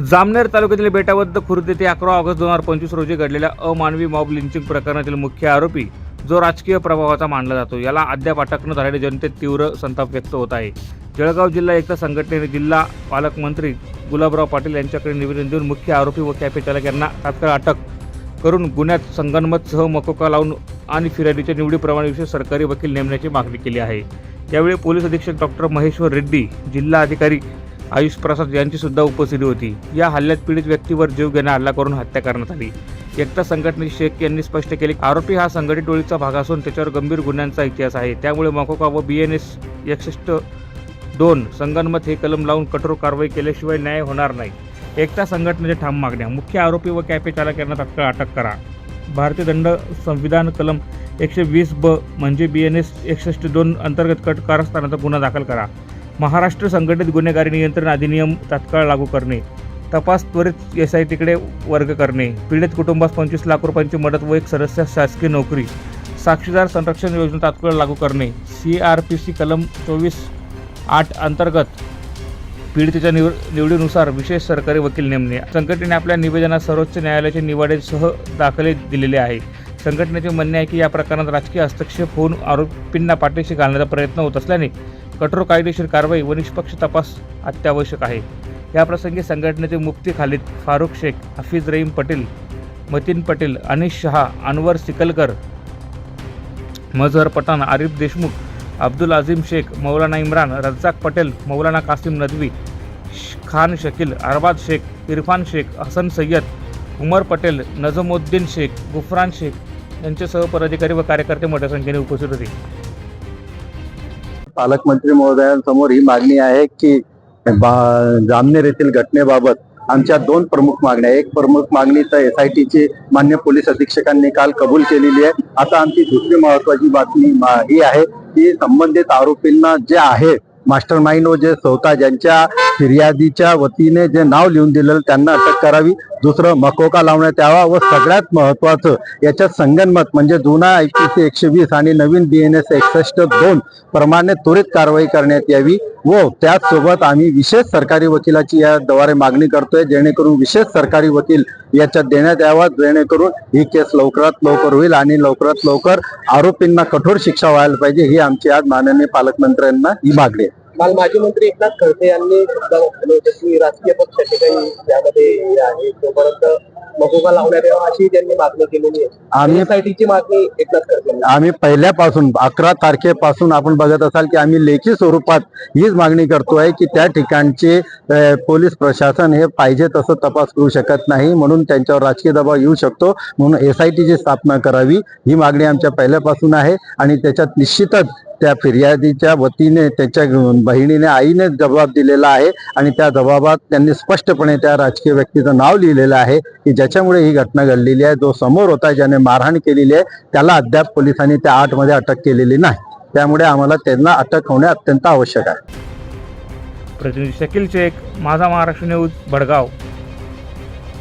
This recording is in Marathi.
जामनेर तालुक्यातील बेटाबद्ध खुर्द येथे अकरा ऑगस्ट दोन हजार पंचवीस रोजी घडलेल्या अमानवी मॉब लिंचिंग प्रकरणातील मुख्य आरोपी जो राजकीय प्रभावाचा मानला जातो. याला अद्याप अटक न झालेल्या जनतेत तीव्र संताप व्यक्त होत आहे. जळगाव जिल्हा एकता संघटनेने जिल्हा पालकमंत्री गुलाबराव पाटील यांच्याकडे निवेदन देऊन मुख्य आरोपी व कॅफे चालक यांना तात्काळ अटक करून गुन्ह्यात संगनमत सह मकोका लावून आणि फिर्यादीच्या निवडीप्रमाणे विशेष सरकारी वकील नेमण्याची मागणी केली आहे. यावेळी पोलीस अधीक्षक डॉक्टर महेश्वर रेड्डी जिल्हा अधिकारी आयुष प्रसाद यांची सुद्धा उपस्थिती होती. या हल्ल्यात पीडित व्यक्तीवर जीव हल्ला करून हत्या करण्यात आली. एकता संघटनेचे शेख यांनी स्पष्ट केले की आरोपी हा संघटित टोळीचा भाग असून त्याच्यावर गंभीर गुन्ह्यांचा इतिहास आहे. त्यामुळे मकोका व बी एन एस एकसष्ट दोन संगणमत हे कलम लावून कठोर कारवाई केल्याशिवाय न्याय होणार नाही. एकता संघटनेच्या ठाम मागण्या. मुख्य आरोपी व कॅफे चालक यांना तात्काळ अटक करा. भारतीय दंड संविधान कलम एकशे वीस ब म्हणजे बी एन एस एकसष्ट दोन अंतर्गत कट कारस्थानाचा गुन्हा दाखल करा. महाराष्ट्र संघटित गुन्हेगारी नियंत्रण अधिनियम तात्काळ लागू करणे. तपास त्वरित एस आय टीकडे वर्ग करणे. पीडित कुटुंबास पंचवीस लाख रुपयांची मदत व एक सदस्य शासकीय नोकरी. साक्षीदार संरक्षण योजना तात्काळ लागू करणे. सी आर पी सी कलम चोवीस आठ अंतर्गत पीडितेच्या निव निवडीनुसार विशेष सरकारी वकील नेमणे. संघटनेने आपल्या निवेदनात सर्वोच्च न्यायालयाचे निवाड्यासह दाखले दिलेले आहे. संघटनेचे म्हणणे आहे की या प्रकरणात राजकीय हस्तक्षेप होऊन आरोपींना पाठीशी घालण्याचा प्रयत्न होत असल्याने कठोर कायदेशीर कारवाई व निष्पक्ष तपास अत्यावश्यक आहे. याप्रसंगी संघटनेचे मुफ्ती खालिद फारुख शेख हफीज रहीम पटेल मतीन पटेल अनिश शहा अनवर सिकलकर मजहर पठाण आरिफ देशमुख अब्दुल अझीम शेख मौलाना इम्रान रज्जाक पटेल मौलाना कासिम नदवी खान शकील अरबाज शेख इरफान शेख हसन सय्यद उमर पटेल नजमुद्दीन शेख गुफरान शेख यांचे पदाधिकारी व कार्यकर्ते मोठ्या संख्येने उपस्थित होते. पालकमंत्री महोदयांसमोर ही मागणी आहे की जामनेर येथील घटनेबाबत आमच्या दोन प्रमुख मागण्या एक प्रमुख मागणी तर एस आय टीची मान्य पोलीस अधीक्षकांनी काल कबूल केलेली आहे. आता आमची दुसरी महत्वाची बातमी मा- ही आहे की संबंधित आरोपींना जे आहे मास्टर माइंड व जे स्वतः ज्यांच्या फिर्यादीच्या वतीने जे नाव लिहून दिलेलं त्यांना अटक करावी. दुसरं मकोका लावण्यात यावा व सगळ्यात महत्वाचं याच्यात संगनमत म्हणजे जुना आय पी सी एकशे वीस आणि नवीन बी एन एस एकसष्ट दोन प्रमाणे त्वरित कारवाई करण्यात यावी व त्याचसोबत आम्ही विशेष सरकारी वकिलाची याद्वारे मागणी करतोय जेणेकरून विशेष सरकारी वकील याच्यात देण्यात यावा जेणेकरून ही केस लवकरात लवकर होईल आणि लवकरात लवकर आरोपींना कठोर शिक्षा व्हायला पाहिजे ही आमची आज माननीय पालकमंत्र्यांना ही मागणी आहे. काल माजी मंत्री एकनाथ खडसे यांनी की राजकीय पक्षाचे काही यामध्ये आहे तोपर्यंत मकोका लावण्यात यावा अशी त्यांनी मागणी केलेली आहे आम्ही एसआयटीची मागणी एकनाथ खडसे. आम्ही पहिल्यापासून अकरा तारखेपासून आपण बघत असाल की आम्ही लेखी स्वरूपात हीच मागणी करतोय की त्या ठिकाणचे पोलीस प्रशासन हे पाहिजे तसं तपास करू शकत नाही म्हणून त्यांच्यावर राजकीय दबाव येऊ शकतो म्हणून एस आय टीची स्थापना करावी ही मागणी आमच्या पहिल्यापासून आहे आणि त्याच्यात निश्चितच त्या फिर्यादीच्या वतीने त्याच्या बहिणीने आईने जबाब दिलेला आहे आणि त्या जबाबात त्यांनी स्पष्टपणे त्या राजकीय व्यक्तीचं नाव लिहिलेलं आहे की ज्याच्यामुळे ही घटना घडलेली आहे जो समोर होता ज्याने मारहाण केलेली आहे त्याला अद्याप पोलिसांनी त्या आठमध्ये अटक केलेली नाही. त्यामुळे आम्हाला त्यांना अटक होणे अत्यंत आवश्यक आहे. प्रतिनिधी शकील चेक माझा महाराष्ट्र न्यूज भडगाव.